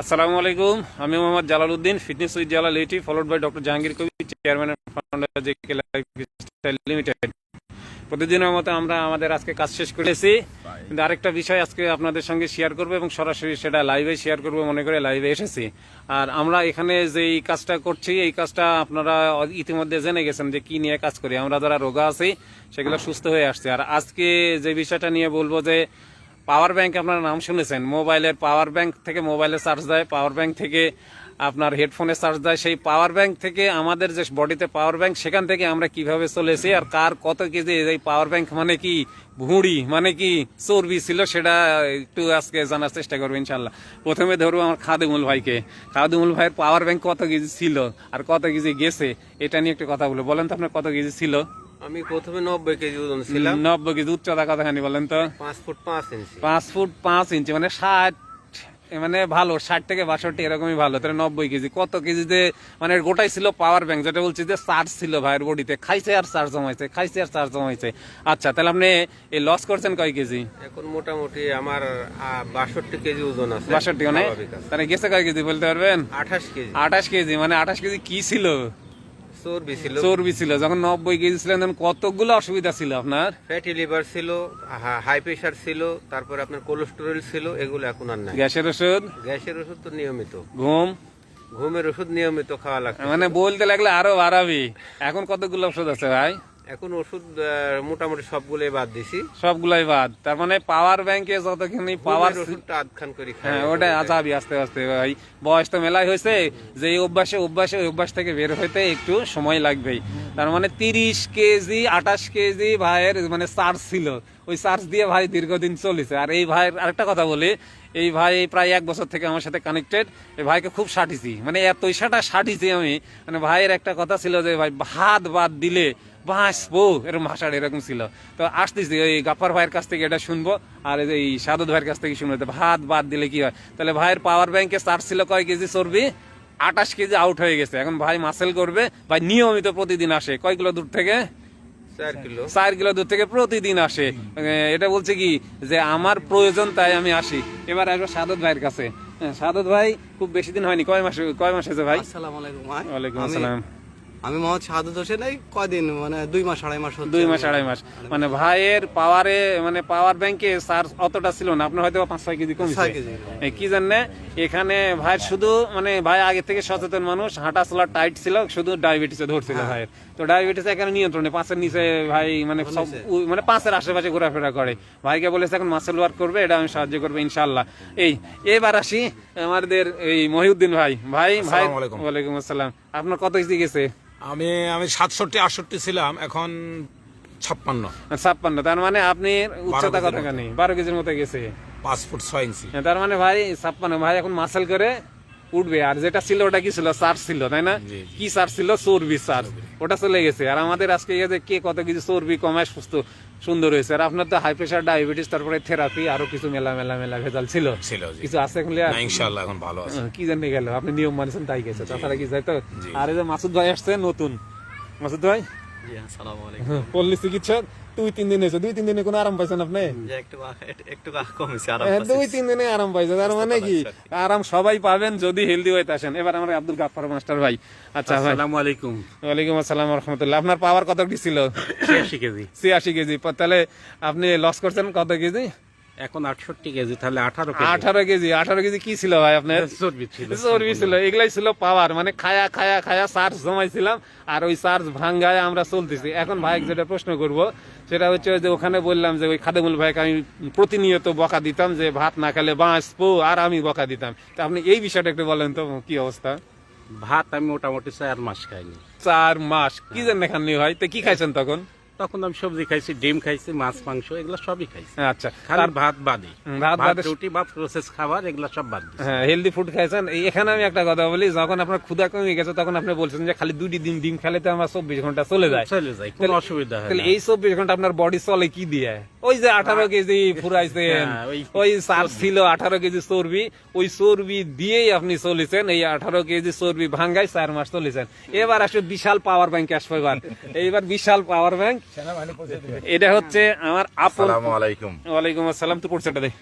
আসসালামু আলাইকুম, আমি Mohammad Jalal Uddin fitness with Jalal eighty followed by doctor Jahangir Kabir chairman founder J K limited প্রতিদিনের মতো আমরা আমাদের আজকে কাজ শেষ করেছি। কিন্তু আরেকটা বিষয় আজকে আপনাদের সঙ্গে শেয়ার করব এবং সরাসরি সেটা লাইভে শেয়ার করব, মনে করে লাইভে এসেছি। আর আমরা এখানে যে এই কাজটা করছি, এই কাজটা আপনারা ইতিমধ্যে জেনে গেছেন যে কি নিয়ে কাজ করি। আমরা যারা রোগা আছি, সেগুলো সুস্থ হয়ে আসছে। আর আজকে যে বিষয়টা নিয়ে বলব যে পাওয়ার ব্যাংক আপনার নাম শুনেছেন। মোবাইলের পাওয়ার ব্যাংক থেকে মোবাইলে চার্জ দেয়, পাওয়ার ব্যাংক থেকে আপনার হেডফোনে চার্জ দেয়। সেই পাওয়ার ব্যাংক থেকে আমাদের যে বডিতে পাওয়ার ব্যাংক, সেখান থেকে আমরা কীভাবে চলেছি আর কার কত কেজি এই পাওয়ার ব্যাংক মানে কি? ভুঁড়ি মানে কি? চর্বি ছিল সেটা একটু আজকে জানার চেষ্টা করব ইনশাল্লাহ। প্রথমে ধরবো আমার খাদেমুল ভাইকে। খাদেমুল ভাইয়ের পাওয়ার ব্যাংক কত কেজি ছিল আর কত কেজি গেছে? এটা নিয়ে একটু কথা বলে বলেন তো আপনার কত কেজি ছিল? আমি প্রথমে নব্বই কেজি ওজন ছিলাম। নব্বই কেজি উচ্চতা কতখানি বলেন তো? পাঁচ ফুট পাঁচ ইঞ্চি। পাঁচ ফুট পাঁচ ইঞ্চি মানে ষাট মানে ভালো ষাট থেকে বাষট্টি এরকমই ভালো তাহলে নব্বই কেজি। কত কেজিতে মানে গোটাই ছিল পাওয়ার ব্যাংক যেটা বলছি যে চার্জ ছিল ভাইয়ের বডিতে খাইছে আর চার্জ জমাইছে খাইছে আর চার্জ জমাইছে। আচ্ছা তাহলে আপনি এই লস করছেন কয় কেজি? এখন মোটামুটি আমার বাষট্টি কেজি ওজন আছে। বাষট্টি মানে তাহলে গেছে কয় কেজি বলতে পারবেন? আঠাশ কেজি। আঠাশ কেজি মানে আঠাশ কেজি কি ছিল? চর্বি ছিল। চর্বি ছিল। যখন নব্বই কেজি ছিলেন তখন কতগুলো অসুবিধা ছিল আপনার? ফ্যাটি লিভার ছিল হাই প্রেশার ছিল তারপর আপনার কোলেস্টেরল ছিল এগুলো এখন আর নাই। গ্যাসের ওষুধ? গ্যাসের ওষুধ তো নিয়মিত। ঘুম? ঘুমের ওষুধ নিয়মিত খাওয়া লাগছে মানে বলতে লাগলে আরও বাড়াবি। এখন কতগুলো ওষুধ আছে ভাই? এখন ওষুধ মোটামুটি সবগুলোই বাদ দিছি। সবগুলাই বাদ। তার মানে পাওয়ার ব্যাংকে যতখানি পাওয়ার ওষুধটা আধখান করে হ্যাঁ ওটা আজাবি আস্তে আস্তে ভাই। বয়স তো মেলাই হয়েছে যে অভ্যাসে অভ্যাসে ওই অভ্যাস থেকে বের হইতে একটু সময় লাগবেই। তার মানে তিরিশ কেজি আঠাশ কেজি ভাইয়ের মানে চার্জ ছিল। ওই চার্জ দিয়ে ভাই দীর্ঘদিন চলেছে। আর এই ভাইয়ের আরেকটা কথা বলি এই ভাই প্রায় এক বছর থেকে আমার সাথে কানেক্টেড এই ভাইকে খুব সাটিছি। মানে এতই সাটা সাটিছি আমি। মানে ভাইয়ের একটা কথা ছিল যে, ভাই ভাত বাদ দিলে বাঁচবো। এরকম ভাষাটা এরকম ছিল। তো আসতেছি, ওই গাফার ভাইয়ের কাছ থেকে এটা শুনব। আর এই সাদত ভাইয়ের কাছ থেকে শুনব ভাত বাদ দিলে কি হয়? তাহলে ভাইয়ের পাওয়ার ব্যাংকে চার্জ ছিল কয় কেজি চর্বি? আঠাশ কেজি আউট হয়ে গেছে। এখন ভাই মাসেল করবে। ভাই, নিয়মিত প্রতিদিন আসে। কয় কিলো দূর থেকে? চার কিলো। দূর থেকে প্রতিদিন আসে। এটা বলছে কি যে আমার প্রয়োজন তাই আমি আসি। এবার আসব সাদত ভাইয়ের কাছে। সাদত ভাই খুব বেশি দিন হয়নি। কয় মাসে কয় মাস হয়েছে ভাই? আসসালামু আলাইকুম ওয়ালাইকুম আসসালাম। আমি মোহাম্মদ শাহাদুত হোসেন এই কদিন মানে দুই মাস আড়াই মাস দুই মাস আড়াই মাস। মানে ভাইয়ের পাওয়ারে মানে পাওয়ার ব্যাংকে চার্জ অতটা ছিল না। আপনার হয়তো পাঁচ ছয় কেজি কমেছে। কি জানে? এখানে ভাই শুধু মানে ভাই আগে থেকে সচেতন মানুষ হাঁটা চলা টাইট ছিল শুধু ডায়াবেটিসে ধরছিল হ্যাঁ। ভাইয়ের। তো ডায়াবেটিস এখানে নিয়ন্ত্রণে পাঁচের নিচে ভাই মানে সব মানে পাঁচের আশেপাশে ঘোরাফেরা করে। ভাইকে বলেছে এখন মাসেল ওয়ার্ক করবে এটা আমি সাহায্য করব ইনশাল্লাহ এই এবার আসি আমাদের এই মহিউদ্দিন ভাই। ভাই ভাই ওয়ালাইকুম আসসালাম। আপনার কত কেজি গেছে? আমি আমি সাতষট্টি আটষট্টি ছিলাম এখন ছাপ্পান্ন। ছাপ্পান্ন তার মানে আপনি উচ্চতা কেজির কতখানি বারো কেজির মতো গেছে। পাঁচ ফুট ছয় ইঞ্চি। হ্যাঁ, তার মানে ভাই ছাপ্পান্ন ভাই এখন মাসেল করে উঠবে। আর যেটা ছিল ওটা কি ছিল? চার্জ ছিল তাই না। কি চার্জ ছিল? চর্বি চার্জ। ওটা চলে গেছে। আর আমাদের আজকে যে কে কত কিছু চর্বি কমায় সুস্থ সুন্দর হয়েছে। আর আপনার তো হাই প্রেশার ডায়াবেটিস তারপরে থেরাপি আরও কিছু মেলা মেলা মেলা ভেজাল ছিল। ছিল, কিছু আছে এখন? ইনশাআল্লাহ এখন ভালো আছে। কি জানি গেল আপনি নিয়ম মানেছেন তাই গেছে। তাছাড়া কি যাই তো আরে এই যে মাসুদ ভাই আসছে নতুন। মাসুদ ভাই? পল্লী চিকিৎসা দুই তিন দিন হয়েছে। দুই তিন দিনে কোনো আরাম পাইছেন আপনি? হ্যাঁ, দুই তিন দিনে আরাম পাইছেন। তার মানে কি? আরাম সবাই পাবেন যদি হেলদি হয়ে আসেন। এবার আমার আব্দুল গাফার মাস্টার ভাই। আচ্ছা আসসালামু আলাইকুম। ওয়ালাইকুম আসসালাম রহমতুল্লাহ। আপনার পাওয়ার কত কি ছিল? ছিয়াশি কেজি। ছিয়াশি কেজি। তাহলে আপনি লস করছেন কত কেজি? এখন আটষট্টি কেজি তাহলে আঠারো আঠারো কেজি আঠারো কেজি কি ছিল ভাই আপনার? চর্বি ছিল চর্বি ছিল এগুলাই ছিল পাওয়ার মানে খায়া খায়া খায়া চার্জ জমাইছিলাম আর ওই চার্জ ভাঙ্গায় আমরা চলতেছি। এখন ভাই যেটা প্রশ্ন করব সেটা হচ্ছে যে ওখানে বললাম যে ওই খাদেমুল ভাইকে আমি প্রতিনিয়ত বকা দিতাম যে ভাত না খেলে বাঁচবো আর আমি বকা দিতাম। তা আপনি এই বিষয়টা একটু বলেন তো কি অবস্থা? ভাত আমি মোটামুটি চার মাস খাইনি। চার মাস কি জন্য খাননি ভাই? তো কি খাইছেন তখন? তখন আমি সবজি খাইছি ডিম খাইছি মাছ মাংস এগুলো সবই খাইছি। আচ্ছা খালি ভাত বাদে। ভাত বাদে- রুটি বা প্রসেস খাবার এগুলো সব বাদ হ্যাঁ হেলদি ফুড খাইছেন। এই- এখানে আমি একটা কথা বলি যখন আপনার ক্ষুদা কমে গেছে তখন আপনি বলছেন যে খালি দুটি দিন ডিম খেলে তো আমার চব্বিশ ঘণ্টা চলে যায়। চলে যায় কোনো অসুবিধা হয় তাহলে এই চব্বিশ ঘণ্টা আপনার বডি চলে কি দিয়ে? ওই যে আঠারো কেজি ফুরাইছেন হ্যাঁ, ওই চার্জ ছিল আঠারো কেজি চর্বি ওই চর্বি দিয়েই আপনি চলেছেন এই আঠারো কেজি চর্বি ভাঙ্গাই চার মাস চলেছেন। এবার আসলে বিশাল পাওয়ার ব্যাংক আসবে এবার এইবার বিশাল পাওয়ার ব্যাংক এটা হচ্ছে আমার আপন আসসালামু আলাইকুম। ওয়ালাইকুম আসসালাম তো পড়ছে এটা দেখ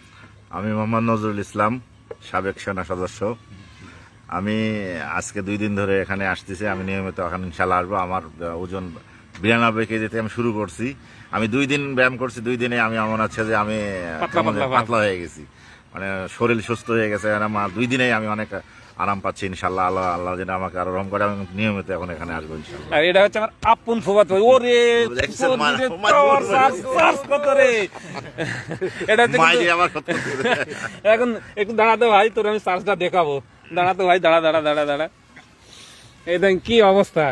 আমি মোহাম্মদ নজরুল ইসলাম সাবেক সেনা সদস্য। আমি আজকে দুই দিন ধরে এখানে আসতেছি আমি নিয়মিত এখন ইনশাল্লাহ আসব। আমার ওজন বিরানব্বই কেজিতে আমি শুরু করছি। আমি দুই দিন ব্যায়াম করছি দুই দিনে আমি এমন আছে যে আমি পাতলা হয়ে গেছি। মানে শরীর সুস্থ হয়ে গেছে আর আমার দুই দিনেই আমি অনেক আরাম পাচ্ছি ইনশাল্লাহ আল্লাহ আল্লাহ যেন আমাকে আরও রহম করে আমি নিয়মিত এখন এখানে আসব ইনশাল্লাহ আর এটা হচ্ছে আমার আপন ফুফাত ভাই। ওরে কত রে? এটা হচ্ছে আমার এখন একটু দাঁড়াতে ভাই তোর আমি সার্চটা দেখাবো। দাঁড়াতে ভাই দাঁড়া দাঁড়া দাঁড়া দাঁড়া। এই দেখ কি অবস্থা।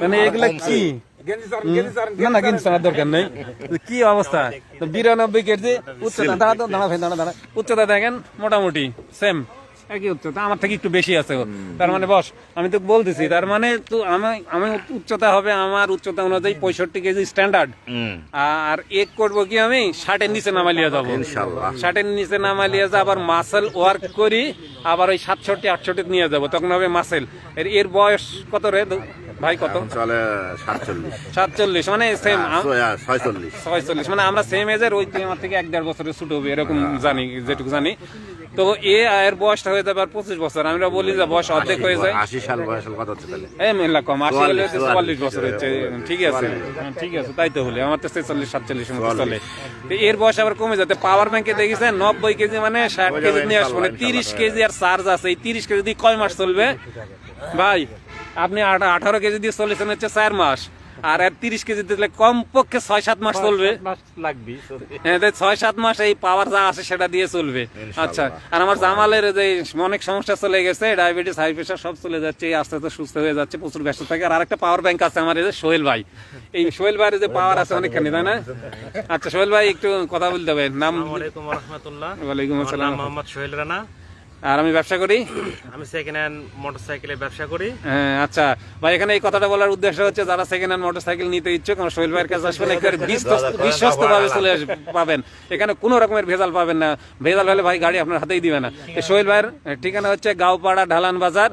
মানে এগুলা কি? না না শোনার দরকার নেই। কি অবস্থা? বিরানব্বই কেজি উচ্চতা দাঁড়া দাঁড়া ভাই দাঁড়া দাঁড়া উচ্চতা দেখেন মোটামুটি সেম। একই উচ্চতা আমার থেকে একটু বেশি আছে। তার মানে বস আমি তো বলতেছি তার মানে তো আমি আমি উচ্চতা হবে আমার উচ্চতা অনুযায়ী পঁয়ষট্টি কেজি স্ট্যান্ডার্ড আর এক করব কি আমি? ষাটের নিচে নামালিয়া যাব। ষাটের নিচে নামালিয়া যা আবার মাসেল ওয়ার্ক করি আবার ওই সাতষট্টি আটষট্টি নিয়ে যাব তখন হবে মাসেল এর বয়স কত রে? ভাই কত? চলে সাতচল্লিশ। সাতচল্লিশ মানে সেম ছয়চল্লিশ। ছয়চল্লিশ মানে আমরা সেম এজের ওই আমার থেকে এক দেড় বছরের ছোট হবে এরকম জানি যেটুকু জানি। তো এ এর বয়সটা হয়ে যাবে আর পঁচিশ বছর আমরা বলি যে বয়স অর্ধেক হয়ে যায়। আশি সাল বয়স কত হচ্ছে তাহলে? এই মেলা কম আশি হলে চুয়াল্লিশ, বছর হচ্ছে ঠিক আছে। হ্যাঁ, ঠিক আছে তাই তো বলি আমার তো ছেচল্লিশ সাতচল্লিশ মতো চলে। এর বয়স আবার কমে যাতে পাওয়ার ব্যাংকে দেখেছেন নব্বই কেজি মানে ষাট কেজি নিয়ে আসব মানে তিরিশ কেজি আর চার্জ আছে এই তিরিশ কেজি কয় মাস চলবে? ভাই আপনি আঠারো কেজি দিয়ে চলেছেন হচ্ছে চার মাস। আর তিরিশ কেজি দিলে কমপক্ষে ছয় সাত মাস চলবে। লাগবে হ্যাঁ তাই ছয় সাত মাস এই পাওয়ার যা আছে সেটা দিয়ে চলবে। আচ্ছা আর আমার জামালের যে অনেক সমস্যা চলে গেছে ডায়াবেটিস হাই প্রেশার সব চলে যাচ্ছে এই আস্তে আস্তে সুস্থ হয়ে যাচ্ছে প্রচুর ব্যস্ত থাকে। আর আরেকটা পাওয়ার ব্যাংক আছে আমার এই যে সোহেল ভাই। এই সোহেল ভাইয়ের যে পাওয়ার আছে অনেকখানি তাই না? আচ্ছা সোহেল ভাই একটু কথা বলতে হবে। নাম ওয়ালাইকুম আসসালাম। মোহাম্মদ সোহেল রানা। আর আমি ব্যবসা করি? আমি সেকেন্ড হ্যান্ড মোটরসাইকেলের ব্যবসা করি। হ্যাঁ আচ্ছা। ভাই এখানে এই কথাটা বলার উদ্দেশ্য হচ্ছে যারা সেকেন্ড হ্যান্ড মোটরসাইকেল নিতে ইচ্ছুক আমার সোহেল ভাইয়ের কাছে আসবেন একবার বিশ্বস্ত ভাবে চলে পাবেন। এখানে কোনো রকমের ভেজাল পাবেন না। ভেজাল হলে ভাই গাড়ি আপনার হাতেই দিবে না। সোহেল ভাইয়ের ঠিকানা হচ্ছে গাঁওপাড়া ঢালান বাজার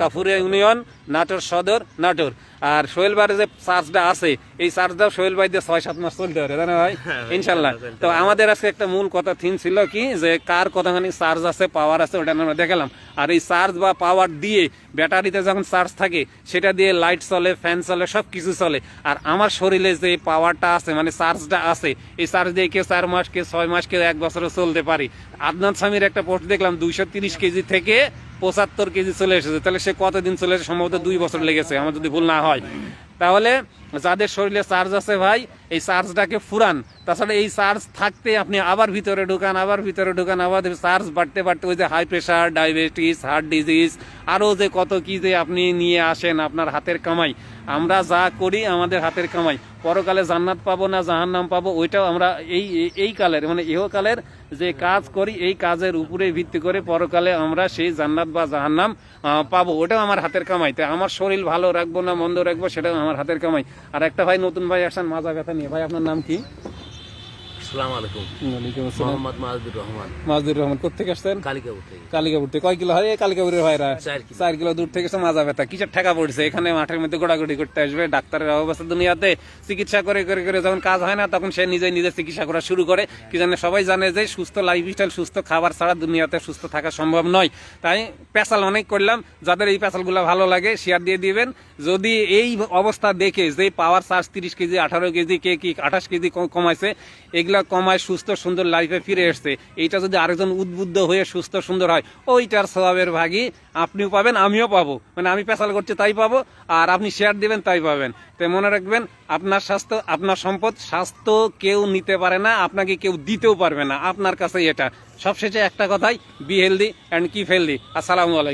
কাফুরিয়া ইউনিয়ন নাটোর সদর নাটোর। আর সোহেল ভাইয়ের যে চার্জটা আছে এই চার্জটাও সোহেল ভাই দিয়ে ছয় সাত মাস চলতে পারে তাই না ভাই? ইনশাল্লাহ। তো আমাদের আজকে একটা মূল কথা থিম ছিল কি যে কার কতখানি চার্জ আছে পাওয়ার আছে ওটা আমরা দেখালাম। আর এই চার্জ বা পাওয়ার দিয়ে ব্যাটারিতে যখন চার্জ থাকে সেটা দিয়ে লাইট চলে ফ্যান চলে সব কিছু চলে। আর আমার শরীরে যে পাওয়ারটা আছে মানে চার্জটা আছে এই চার্জ দিয়ে কেউ চার মাস কেউ ছয় মাস কেউ এক বছরও চলতে পারি। আদনান স্বামীর একটা পোস্ট দেখলাম দুইশো তিরিশ কেজি থেকে পঁচাত্তর কেজি চলে এসেছে। তাহলে সে কতদিন চলে এসে সম্ভবত দুই বছর লেগেছে, আমার যদি ভুল না হয়। তাহলে যাদের শরীরে চার্জ আছে ভাই, এই চার্জটাকে ফুরান। তাছাড়া এই চার্জ থাকতে আপনি আবার ভিতরে ঢুকান, আবার ভিতরে ঢুকান, আবার চার্জ বাড়তে বাড়তে ওই যে high pressure diabetes heart disease আরও যে কত কি যে আপনি নিয়ে আসেন আপনার হাতের কামাই। আমরা যা করি আমাদের হাতের কামাই। পরকালে জান্নাত পাবো না জাহান্নাম পাবো, ওইটাও আমরা এই, এই- কালের মানে ইহকালের যে কাজ করি, এই কাজের উপরে ভিত্তি করে পরকালে আমরা সেই জান্নাত বা জাহান্নাম পাবো। ওটাও আমার হাতের কামাই। তাই আমার শরীর ভালো রাখব না মন্দ রাখব, সেটাও আমার হাতের কামাই। আর একটা ভাই নতুন ভাই আসান মাজা ব্যথা নিয়ে। ভাই আপনার নাম কি? আসসালামু আলাইকুম। ওয়ালাইকুম আসসালাম। মোহাম্মদ মাহাজুর রহমান। মাজদুর রহমান কোথেকে আসছেন? কালিকাপুর থেকে। কালিকাপুর থেকে। কয় কিলো হয়? এই কালিকাপুরের ভাইরা। চার কিলো। দূর থেকে এসে মাজা ব্যথা। কিসের ঠেকা পড়ছে? এখানে মাঠের মধ্যে গোড়াগড়ি করতে আসবে। ডাক্তারের অবস্থা দুনিয়াতে। চিকিৎসা করে করে করে যখন কাজ হয় না তখন সে নিজে নিজে চিকিৎসা করা শুরু করে। কি জানে সবাই জানে যে সুস্থ লাইফস্টাইল সুস্থ খাবার ছাড়া দুনিয়াতে সুস্থ থাকা সম্ভব নয়। তাই পেশাল অনেক করলাম। যাদের এই পেশালগুলো ভালো লাগে শেয়ার দিয়ে দিবেন। যদি এই অবস্থা দেখে যে পাওয়ার চার্জ তিরিশ কেজি আঠারো কেজি কে কি আঠাশ কেজি কমাইছে এগুলা কমায় সুস্থ সুন্দর লাইফে ফিরে এসছে। এইটা যদি আরেকজন উদ্বুদ্ধ হয়ে সুস্থ সুন্দর হয়, ওইটার স্বভাবের ভাগই আপনিও পাবেন, আমিও পাবো। মানে আমি পেশাল করছি তাই পাবো, আর আপনি শেয়ার দিবেন তাই পাবেন। তো মনে রাখবেন, আপনার স্বাস্থ্য, আপনার সম্পদ, স্বাস্থ্য কেউ নিতে পারে না, আপনাকে কেউ দিতেও পারবে না। আপনার কাছে এটা। সবশেষে একটা কথাই be healthy and keep healthy আসসালামু আলাইকুম।